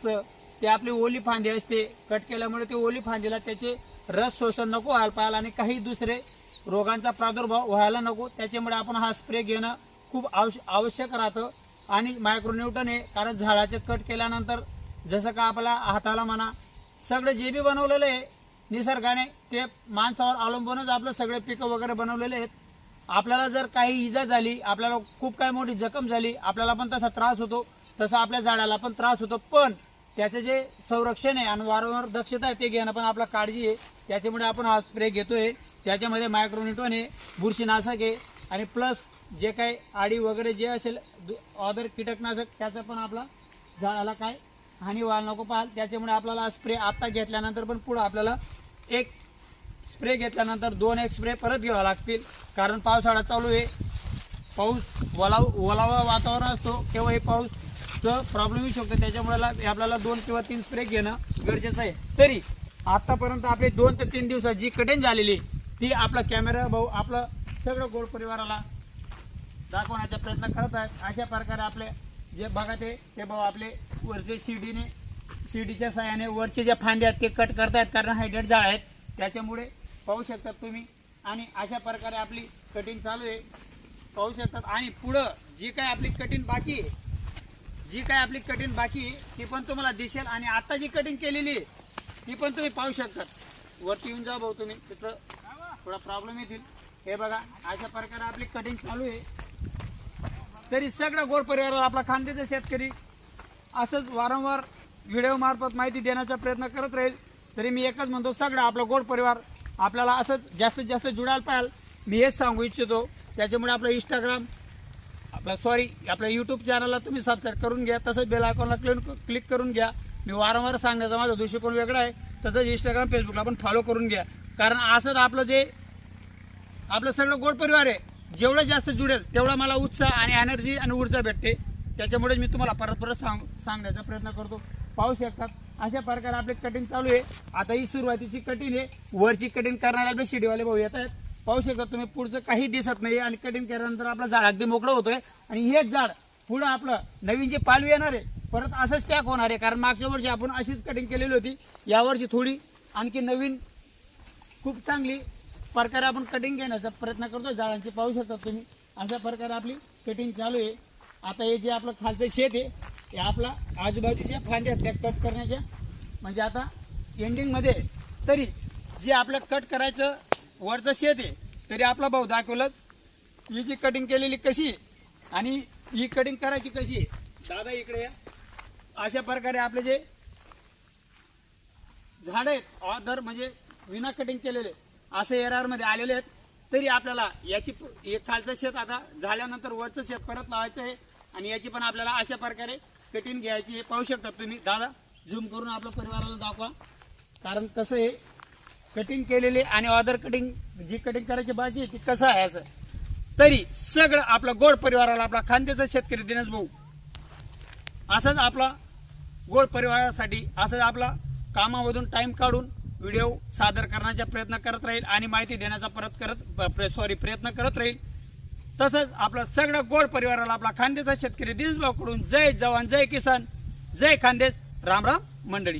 असतं. ते आपली ओली फांदी असते. कट केल्यामुळे ते ओली फांदीला त्याचे रस शोषण नको व्हायला पाहिजे आणि काही दुसरे रोगांचा प्रादुर्भाव व्हायला नको. त्याच्यामुळे आपण हा स्प्रे घेणं खूप आवश आवश्यक राहतं. आणि मायक्रोन्यूटन आहे कारण झाडाचे कट केल्यानंतर जसं का आपल्या हाताला म्हणा सगळं जे बी बनवलेलं आहे निसर्गाने ते माणसावर अवलंबूनच आपलं सगळे पिकं वगैरे बनवलेले आहेत. आपल्याला जर काही इजा झाली आपल्याला खूप काही मोठी जखम झाली आपल्याला पण तसा त्रास होतो. तसा आपल्या झाडाला पण त्रास होतो. पण त्याचं जे संरक्षण आहे आणि वारंवार दक्षता आहे ते घेणं पण आपला काळजी आहे. त्याच्यामुळे आपण हा स्प्रे घेतोय. त्याच्यामध्ये मायक्रोनिटोन आहे बुरशीनाशक आहे आणि प्लस जे काही आडी वगैरे जे असेल अदर कीटकनाशक त्याचं पण आपला झाडाला काय हानी व्हायला नको पाहाल. त्याच्यामुळे आपल्याला स्प्रे आत्ता घेतल्यानंतर पण पुढं आपल्याला एक स्प्रे घेतल्यानंतर दोन एक स्प्रे परत घ्यावा लागतील. कारण पावसाळा चालू आहे. पाऊस ओलाव ओलावा वातावरण असतो. केव्हा हे पाऊसचं प्रॉब्लेम येऊ शकतो. त्याच्यामुळे आपल्याला दोन किंवा तीन स्प्रे घेणं गरजेचं आहे. तरी आतापर्यंत आपले दोन ते तीन दिवसात जी कठीण झालेली ती आपला कॅमेरा भाऊ आपलं सगळं गोड परिवाराला दाखवण्याचा प्रयत्न करत आहेत अशा प्रकारे आपले जे बघा ते ते भाऊ आपले वरचे शिडीने शिडीच्या सहाय्याने वरचे जे फांदे आहेत ते कट करतायत कारण हायड्रेट जाळ आहेत. त्याच्यामुळे पाहू शकतात तुम्ही. आणि अशा प्रकारे आपली कटिंग चालू आहे. पाहू शकतात आणि पुढं जी काय आपली कटिंग बाकी आहे जी काय आपली कटिंग बाकी ती पण तुम्हाला दिसेल आणि आता जी कटिंग केलेली आहे ती पण तुम्ही पाहू शकतात वरती येऊन जा भाऊ तुम्ही तिथं थोडा प्रॉब्लेम येतील. हे बघा अशा प्रकारे आपली कटिंग चालू आहे. तरी सगळं गोड परिवाराला आपला खांद्याचा शेतकरी. असंच वारंवार व्हिडिओ मार्फत माहिती देण्याचा प्रयत्न करत राहील. तरी मी एकच म्हणतो सगळं आपला गोड परिवार आपल्याला असंच जास्तीत जास्त जुडायला पाहिजे मी हेच सांगू इच्छितो. त्याच्यामुळे आपलं इंस्टाग्राम आपलं सॉरी आपल्या यूट्यूब चॅनलला तुम्ही सबस्क्राईब करून घ्या तसंच बेल आयकॉनला क्लिक क्लिक करून घ्या. मी वारंवार सांगण्याचा माझा दृष्टिकोन वेगळा आहे. तसंच इंस्टाग्राम फेसबुकला पण फॉलो करून घ्या. कारण असंच आपलं जे आपलं सगळं गोड परिवार आहे. जेवढं जास्त जुडेल तेवढा मला उत्साह आणि एनर्जी आणि ऊर्जा भेटते. त्याच्यामुळे मी तुम्हाला परत परत सांग सांगण्याचा प्रयत्न करतो. पाहू शकतात अशा प्रकारे आपली कटिंग चालू आहे. आता ही सुरुवातीची कटिंग आहे. वरची कटिंग करणारे आपले शिडीवाले भाऊ येत आहेत. पाहू शकता तुम्ही पुढचं काही दिसत नाही आणि कटिंग केल्यानंतर आपलं झाड अगदी मोकळं होतोय. आणि हेच झाड पुढं आपलं नवीन जे पालवी येणार आहे परत असंच पॅक होणार आहे. कारण मागच्या वर्षी आपण अशीच कटिंग केलेली होती. यावर्षी थोडी आणखी नवीन खूप चांगली प्रकारे आपण कटिंग घेण्याचा प्रयत्न करतो झाडांचे पाहू शकता तुम्ही. अशा प्रकारे आपली कटिंग चालू आहे. आता हे जे आपलं खालचं शेत आहे हे आपला आजूबाजूच्या फांद्या त्या कट करण्याच्या. म्हणजे आता एंडिंगमध्ये तरी जे आपलं कट करायचं वरचं शेत आहे तरी आपला भाऊ दाखवलंच ही जी कटिंग केलेली कशी आहे आणि ही कटिंग करायची कशी आहे. दादा इकडे या. अशा प्रकारे आपले जे झाड आहेत ऑर्डर म्हणजे विना कटिंग केलेले असे एरारमध्ये आलेले आहेत तरी आपल्याला याची हे खालचं शेत आता झाल्यानंतर वरचं शेत परत लावायचं आहे आणि याची पण आपल्याला अशा प्रकारे कटिंग घ्यायची आहे. पाहू शकता तुम्ही. दादा झूम करून आपल्या परिवाराला दाखवा. कारण कसं आहे कटिंग केलेली आणि ऑदर कटिंग जी कटिंग करायची बाकी आहे ती कसं आहे असं. तरी सगळं आपलं गोड परिवाराला आपला खांद्याचा शेतकरी दिनच भाऊ. असंच आपला गोड परिवारासाठी असंच आपला कामामधून टाईम काढून व्हिडिओ सादर करण्याचा प्रयत्न करत राहील आणि माहिती देण्याचा परत करत सॉरी प्रयत्न करत राहील. तसंच आपला सगळं गोड परिवाराला आपला खांद्याचा शेतकरी दिनेश भाऊकडून जय जवान जय किसान जय खांदेश राम राम मंडळी.